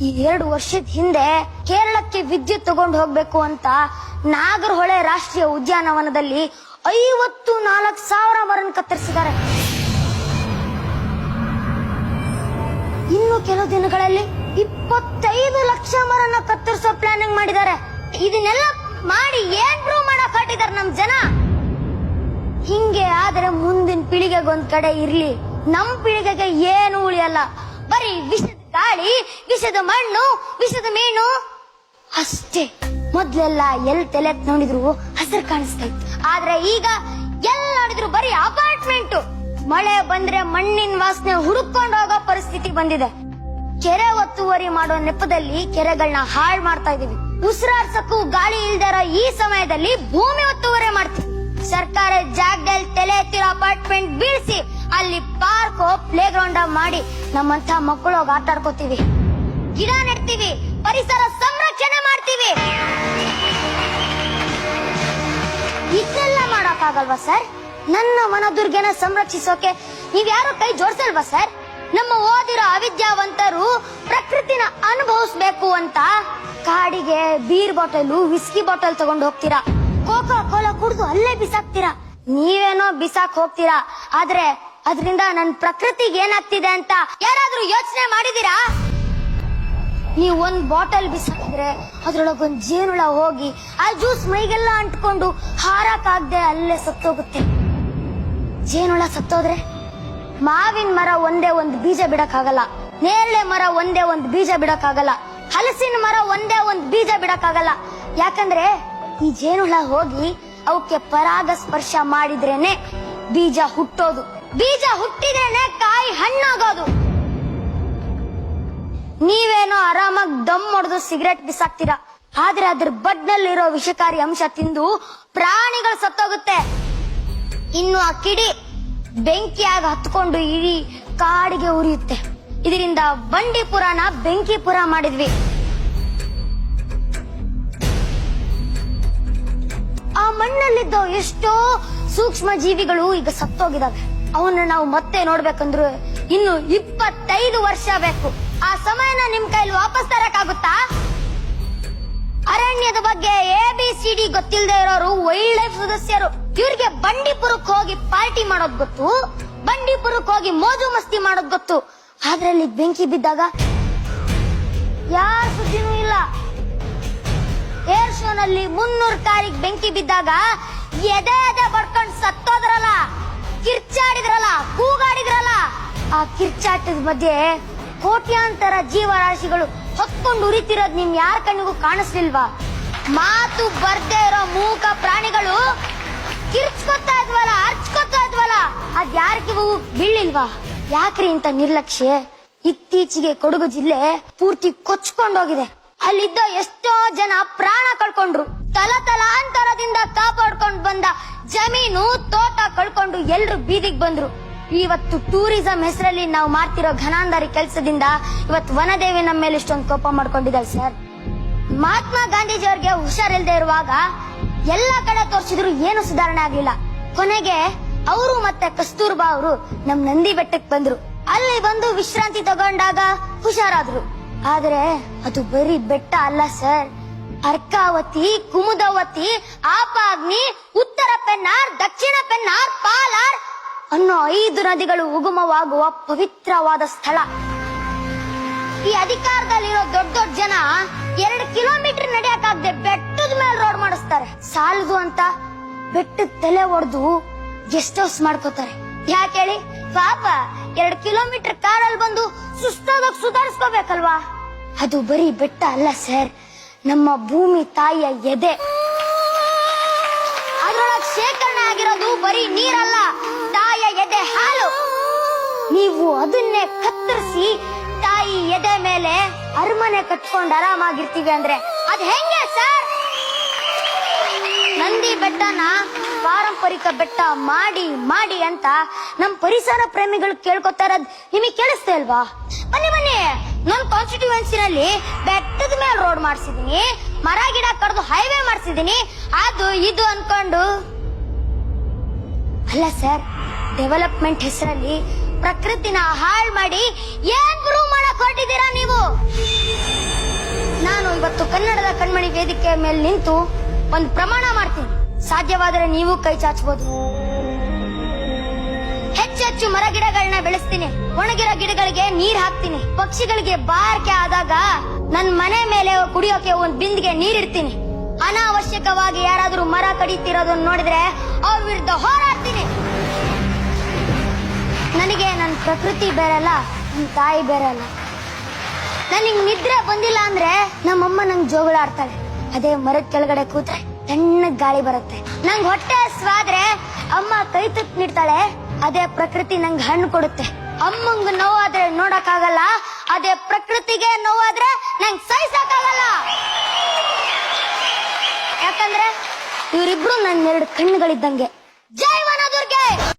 ಈ ಎರಡು ವರ್ಷದ ಹಿಂದೆ ಕೇರಳಕ್ಕೆ ವಿದ್ಯುತ್ ತಗೊಂಡು ಹೋಗ್ಬೇಕು ಅಂತ ನಾಗರಹೊಳೆ ರಾಷ್ಟ್ರೀಯ ಉದ್ಯಾನವನದಲ್ಲಿ ಐವತ್ತು ನಾಲ್ಕು ಸಾವಿರ ಮರನ್ ಕತ್ತರಿಸಿದ್ದಾರೆ. ಇನ್ನು ಕೆಲವು ದಿನಗಳಲ್ಲಿ ಇಪ್ಪತ್ತೈದು ಲಕ್ಷ ಮರನ ಕತ್ತರಿಸೋ ಪ್ಲಾನಿಂಗ್ ಮಾಡಿದ್ದಾರೆ. ಇದನ್ನೆಲ್ಲ ಮಾಡಿ ಏನ್ ಪ್ರೂವ್ ಮಾಡಕ್ ನಮ್ಮ ನಮ್ ಜನ? ಹಿಂಗೆ ಆದ್ರೆ ಮುಂದಿನ ಪೀಳಿಗೆಗೊಂದ್ ಕಡೆ ಇರ್ಲಿ. ನಮ್ ಪೀಳಿಗೆಗೆ ಏನು ಉಳಿಯಲ್ಲ. ಬರೀ ವಿಷದ ಗಾಳಿ ವಿಷದ ಮಣ್ಣು, ವಿಷದ ಮೀನು. ಅಷ್ಟೇ. ಮೊದ್ಲೆಲ್ಲ ಎಲ್ ತಲೆ ನೋಡಿದ್ರು ಹಸಿರು ಕಾಣಿಸ್ತಾ ಇತ್ತು. ಆದ್ರೆ ಈಗ ಎಲ್ ನೋಡಿದ್ರು ಬರೀ ಅಪಾರ್ಟ್ಮೆಂಟ್. ಮಳೆ ಬಂದ್ರೆ ಮಣ್ಣಿನ ವಾಸನೆ ಹುಡುಕೊಂಡು ಹೋಗೋ ಪರಿಸ್ಥಿತಿ ಬಂದಿದೆ. ಕೆರೆ ಒತ್ತುವರಿ ಮಾಡೋ ನೆಪದಲ್ಲಿ ಕೆರೆಗಳನ್ನ ಹಾಳು ಮಾಡ್ತಾ ಇದೀವಿ. ಉಸಿರಾಡ್ಸಕ್ಕೂ ಗಾಳಿ ಇಲ್ದಿರೋ ಈ ಸಮಯದಲ್ಲಿ ಭೂಮಿ ಒತ್ತುವರಿ ಮಾಡ್ತೀವಿ. ಸರ್ಕಾರ ಜಾಗದಲ್ಲಿ ತಲೆ ಎತ್ತಿರೋ ಅಪಾರ್ಟ್ಮೆಂಟ್ ಬೀಳ್ಸಿ ಅಲ್ಲಿ ಪಾರ್ಕ್ ಪ್ಲೇ ಗ್ರೌಂಡ್ ಮಾಡಿ ನಮ್ಮಂತ ಮಕ್ಕಳು ಹೋಗಿ ಆಟ ಆಡ್ಕೋತೀವಿ. ಗಿಡ ನೆಡ್ತೀವಿ, ಪರಿಸರ ಸಂರಕ್ಷಣೆ ಮಾಡ್ತೀವಿ. ಇದನ್ನೆಲ್ಲ ಮಾಡಕ್ಕಾಗಲ್ವಾ ಸರ್? ನನ್ನ ಮನದುರ್ಗೆನ ಸಂರಕ್ಷಿಸೋಕೆ ನೀವ್ಯಾರು ಕೈ ಜೋಡಿಸಲ್ವಾ ಸರ್? ನಮ್ಮ ಓದಿರೋ ಅವಿದ್ಯಾವಂತರು ಪ್ರಕೃತಿನ ಅನುಭವಿಸ್ಬೇಕು ಅಂತ ಕಾಡಿಗೆ ಬೀರ್ ಬಾಟಲ್, ವಿಸ್ಕಿ ಬಾಟಲ್ ತಗೊಂಡು ಹೋಗ್ತೀರಾ? ಕೋಕಾ ಕೋಲಾ ಕುಡಿದು ಅಲ್ಲೇ ಬಿಸಾಕ್ತೀರಾ? ನೀವೇನೋ ಬಿಸಾಕ್ ಹೋಗ್ತೀರಾ? ಆದ್ರೆ ಅದರಿಂದ ನನ್ನ ಪ್ರಕೃತಿಗೆ ಏನಾಗ್ತಿದೆ ಅಂತ ಯಾರಾದ್ರೂ ಯೋಚನೆ ಮಾಡಿದೀರಾ? ನೀವು ಒಂದ್ ಬಾಟಲ್ ಬಿಸಾಕಿದ್ರೆ ಅದರೊಳಗೆ ಒಂದ್ ಜೇನುಳ ಹೋಗಿ ಆ ಜ್ಯೂಸ್ ಮೈಗೆಲ್ಲ ಅಂಟ್ಕೊಂಡು ಹಾರಕ್ಕಾಗ್ದೆ ಅಲ್ಲೇ ಸತ್ತೋಗುತ್ತೆ. ಜೇನುಳ ಸತ್ತೋದ್ರೆ ಮಾವಿನ ಮರ ಒಂದೇ ಒಂದು ಬೀಜ ಬಿಡಕ್ಕಾಗಲ್ಲ. ನೇರಳೆ ಮರ ಒಂದೇ ಒಂದು ಬೀಜ ಬಿಡಕ್ಕಾಗಲ್ಲ. ಹಲಸಿನ ಮರ ಒಂದೇ ಒಂದು ಬೀಜ ಬಿಡಕ್ಕಾಗಲ್ಲ. ಯಾಕಂದ್ರೆ ಈ ಜೇನುಳ ಹೋಗಿ ಅವಕ್ಕೆ ಪರಾಗ ಸ್ಪರ್ಶ ಮಾಡಿದ್ರೇನೆ ಬೀಜ ಹುಟ್ಟೋದು. ಬೀಜ ಹುಟ್ಟಿದ್ರೇನೆ ಕಾಯಿ ಹಣ್ಣಾಗೋದು. ನೀವೇನೋ ಆರಾಮಾಗಿ ದಮ್ ಹೊಡೆದು ಸಿಗರೆಟ್ ಬಿಸಾಕ್ತೀರಾ? ಆದ್ರೆ ಅದ್ರ ಬಡ್ನಲ್ಲಿರೋ ವಿಷಕಾರಿ ಅಂಶ ತಿಂದು ಪ್ರಾಣಿಗಳು ಸತ್ತೋಗುತ್ತೆ. ಇನ್ನು ಆ ಕಿಡಿ ಬೆಂಕಿಯಾಗಿ ಹತ್ಕೊಂಡು ಇಡೀ ಕಾಡಿಗೆ ಉರಿಯುತ್ತೆ. ಇದರಿಂದ ಬಂಡೀಪುರನ ಬೆಂಕಿಪುರ ಮಾಡಿದ್ವಿ. ಆ ಮಣ್ಣಲ್ಲಿದ್ದ ಎಷ್ಟೋ ಸೂಕ್ಷ್ಮ ಜೀವಿಗಳು ಈಗ ಸತ್ತೋಗಿದಾವೆ. ಅವನ್ನ ನಾವು ಮತ್ತೆ ನೋಡ್ಬೇಕಂದ್ರು ಇನ್ನು ಇಪ್ಪತ್ತೈದು ವರ್ಷ ಬೇಕು. ಆ ಸಮಯನ ನಿಮ್ ಕೈಲಿ ವಾಪಸ್ ತರಕಾಗುತ್ತಾ ಅರಣ್ಯದ ಬಗ್ಗೆ ಎ ಬಿ ಸಿ ಡಿ ಗೊತ್ತಿಲ್ಲದೆ ಇರೋರು ವೈಲ್ಡ್ ಸದಸ್ಯರು, ಇವ್ರಿಗೆ ಬಂಡೀಪುರಕ್ಕೆ ಹೋಗಿ ಪಾರ್ಟಿ ಮಾಡೋದ್ ಗೊತ್ತು, ಬಂಡೀಪುರಕ್ಕೆ ಹೋಗಿ ಮೋಜು ಮಸ್ತಿ ಮಾಡೋದ್ ಗೊತ್ತು. ಆದ್ರೆ ಅಲ್ಲಿ ಬೆಂಕಿ ಬಿದ್ದಾಗ ಯಾರ ಸುದ್ದಿನೂ ಇಲ್ಲ. ಏರ್ ಶೋನಲ್ಲಿ ಮುನ್ನೂರು ಕಾರಿಗೆ ಬೆಂಕಿ ಬಿದ್ದಾಗ ಎದೆ ಎದೆ ಸತ್ತೋದ್ರಲ್ಲ ಕಿರ್ಚಾಡಿದ್ರಲ್ಲ, ಕೂಗಾಡಿದ್ರಲ್ಲ, ಆ ಕಿರ್ಚಾಟದ ಮಧ್ಯೆ ಕೋಟ್ಯಾಂತರ ಜೀವರಾಶಿಗಳು ಹೊತ್ಕೊಂಡು ಉರಿತಿರೋದ್ ನಿಮ್ ಯಾರ ಕಣ್ಣಿಗೂ ಕಾಣಿಸ್ಲಿಲ್ವಾ? ಮಾತು ಬರ್ದೇ ಇರೋ ಮೂಕ ಪ್ರಾಣಿಗಳು ಕಿರ್ಚ್ಕೊತಾ ಇದ್ವಲ್ಲ ಅರ್ಚ್ಕೊತಾ ಇದ್ವಲ್ಲ, ಅದ್ ಯಾರಿಗೂ ಬೀಳಿಲ್ವಾ ಯಾಕ್ರಿ ಇಂತ ನಿರ್ಲಕ್ಷ್ಯ? ಇತ್ತೀಚೆಗೆ ಕೊಡಗು ಜಿಲ್ಲೆ ಪೂರ್ತಿ ಕೊಚ್ಕೊಂಡೋಗಿದೆ. ಅಲ್ಲಿದ್ದ ಎಷ್ಟೋ ಜನ ಪ್ರಾಣ ಕಳ್ಕೊಂಡ್ರು. ತಲತಲಾಂತರದಿಂದ ಕಾಪಾಡ್ಕೊಂಡು ಬಂದ ಜಮೀನು, ತೋಟ ಕಳ್ಕೊಂಡು ಎಲ್ರು ಬೀದಿಗೆ ಬಂದ್ರು. ಇವತ್ತು ಟೂರಿಸಂ ಹೆಸರಲ್ಲಿ ನಾವು ಮಾಡ್ತಿರೋ ಘನಾಂಧಾರಿ ಕೆಲಸದಿಂದ ಇವತ್ತು ವನದೇವಿ ನಮ್ಮ ಮೇಲೆ ಇಷ್ಟೊಂದು ಕೋಪ ಮಾಡ್ಕೊಂಡಿದ್ದಾರೆ ಸರ್. ಮಹಾತ್ಮ ಗಾಂಧೀಜಿಯವ್ರಿಗೆ ಹುಷಾರಿಲ್ದೆ ಇರುವಾಗ ಎಲ್ಲ ಕಡೆ ತೋರಿಸಿದ್ರು ಏನು ಸುಧಾರಣೆ ಆಗ್ಲಿಲ್ಲ. ಕೊನೆಗೆ ಅವರು ಮತ್ತೆ ಕಸ್ತೂರ್ಬಾ ಅವರು ನಮ್ ನಂದಿ ಬೆಟ್ಟಕ್ಕೆ ಬಂದ್ರು. ಅಲ್ಲಿ ಬಂದು ವಿಶ್ರಾಂತಿ ತಗೊಂಡಾಗ ಹುಷಾರಾದ್ರು. ಆದ್ರೆ ಅದು ಬರೀ ಬೆಟ್ಟ ಅಲ್ಲ ಸರ್. ಅರ್ಕಾವತಿ, ಕುಮುದವತಿ, ಆಪಾಗ್ನಿ, ಉತ್ತರ ಪೆನ್ನಾರ್, ದಕ್ಷಿಣ ಪೆನ್ನಾರ್, ಪಾಲಾರ್ ಅನ್ನೋ ಐದು ನದಿಗಳು ಉಗಮವಾಗುವ ಪವಿತ್ರವಾದ ಸ್ಥಳ. ಈ ಅಧಿಕಾರದಲ್ಲಿರೋ ದೊಡ್ಡ ದೊಡ್ಡ ಜನ ಎರಡು ಕಿಲೋಮೀಟರ್ ನಡೆಯಕ್ಕಾಗದೆ ಬೆಟ್ಟದ ಮೇಲೆ ರೋಡ್ ಮಾಡಿಸ್ತಾರೆ. ಸಾಲದು ಅಂತ ಬೆಟ್ಟದ ತಲೆ ಒಡೆದು ಗೆಸ್ಟ್ ಹೌಸ್ ಮಾಡ್ಕೋತಾರೆ. ಯಾಕೆ ಹೇಳಿ? ಪಾಪ ಎರಡು ಕಿಲೋಮೀಟರ್ ಕಾರಲ್ಲಿ ಬಂದು ಸುಸ್ತಾದಾಗ ಸುಧಾರಿಸ್ಕೋಬೇಕಲ್ವಾ? ಅದು ಬರೀ ಬೆಟ್ಟ ಅಲ್ಲ ಸರ್. ನಮ್ಮ ಭೂಮಿ ತಾಯಿಯ ಎದೆ. ಅದರೊಳಗೆ ಶೇಖರಣೆ ಆಗಿರೋದು ಬರೀ ನೀರಲ್ಲ, ತಾಯಿಯ ಎದೆ ಹಾಲು. ನೀವು ಅದನ್ನೇ ಕತ್ತರಿಸಿ ತಾಯಿ ಎದೆ ಮೇಲೆ ಅರಮನೆ ಕಟ್ಕೊಂಡು ಆರಾಮಾಗಿರ್ತೀವಿ ಅಂದ್ರೆ ಅದ್ ಹೆಂಗೆ ಸರ್? ನಂದಿ ಬೆಟ್ಟನ ಪಾರಂಪರಿಕ ಬೆಟ್ಟ ಮಾಡಿ ಮಾಡಿ ಅಂತ ನಮ್ ಪರಿಸರ ಪ್ರೇಮಿಗಳು ಕೇಳ್ಕೊತಾರದ್ ನಿಮಗೆ ಕೇಳಿಸ್ತಾ ಇಲ್ವಾ? ಬನ್ನಿ. ನಮ್ ಕಾನ್ಸ್ಟಿಟ್ಯೂಯೆನ್ಸಿನಲ್ಲಿ ಬೆಟ್ಟದ ಮೇಲೆ ರೋಡ್ ಮಾಡಿಸಿದೀನಿ, ಮರ ಗಿಡ ಕಡ್ದು ಹೈವೇ ಮಾಡಿಸಿದೀನಿ, ಅದು ಇದು ಅನ್ಕೊಂಡು. ಅಲ್ಲ ಸರ್ ಡೆವಲಪ್ಮೆಂಟ್ ಹೆಸರಲ್ಲಿ ಪ್ರಕೃತಿನ ಹಾಳು ಮಾಡಿ ಏನ್ ಪ್ರೂವ್ ಮಾಡಕ್ ಹೊರಟಿದ್ದೀರಾ ನೀವು? ನಾನು ಇವತ್ತು ಕನ್ನಡದ ಕಣ್ಮಣಿ ವೇದಿಕೆ ಮೇಲೆ ನಿಂತು ಒಂದು ಪ್ರಮಾಣ ಮಾಡ್ತೀನಿ. ಸಾಧ್ಯವಾದರೆ ನೀವು ಕೈ ಚಾಚಬಹುದು ಹೆಚ್ಚೆಚ್ಚು ಮರ ಗಿಡಗಳನ್ನ ಬೆಳೆಸ್ತೀನಿ. ಒಣಗಿರೋ ಗಿಡಗಳಿಗೆ ನೀರ್ ಹಾಕ್ತೀನಿ. ಪಕ್ಷಿಗಳಿಗೆ ಬಾರ್ಕೆ ಆದಾಗ ನನ್ ಮನೆ ಮೇಲೆ ಕುಡಿಯೋಕೆ ಒಂದ್ ಬಿಂದಿಗೆ ನೀರಿಡ್ತೀನಿ. ಅನಾವಶ್ಯಕವಾಗಿ ಯಾರಾದ್ರೂ ಮರ ಕಡಿತಿರೋದನ್ನ ನೋಡಿದ್ರೆ ಅವ್ರ ವಿರುದ್ಧ ಹೋರಾಡ್ತೀನಿ. ನನಗೆ ನನ್ನ ಪ್ರಕೃತಿ ಬೇರೆಲ್ಲ ನನ್ನ ತಾಯಿ ಬೇರೆಲ್ಲ. ನನಗ್ ನಿದ್ರೆ ಬಂದಿಲ್ಲ ಅಂದ್ರೆ ನಮ್ಮಮ್ಮ ನಂಗ್ ಜೋಗಳ ಆಡ್ತಾಳೆ ಅದೇ ಮರದ ಕೆಳಗಡೆ ಕೂತ್ರೆ ತಣ್ಣಗ್ ಗಾಳಿ ಬರುತ್ತೆ. ನಂಗ್ ಹೊಟ್ಟೆ ಹಸ್ವಾದ್ರೆ ಅಮ್ಮ ಕೈ ತುತ್ತು ನೀಡ್ತಾಳೆ. ಅದೇ ಪ್ರಕೃತಿ ನಂಗೆ ಹಣ್ಣು ಕೊಡುತ್ತೆ. ಅಮ್ಮಂಗ್ ನೋವಾದ್ರೆ ನೋಡಕ್ಕಾಗಲ್ಲ. ಅದೇ ಪ್ರಕೃತಿಗೆ ನೋವಾದ್ರೆ ನಂಗೆ ಸಹಿಸಕ್ಕಾಗಲ್ಲ. ಯಾಕಂದ್ರೆ ಇವರಿಬ್ರು ನನ್ನ ಎರಡು ಕಣ್ಣುಗಳಿದ್ದಂಗೆ. ಜೈ ವನದುರ್ಗೆ!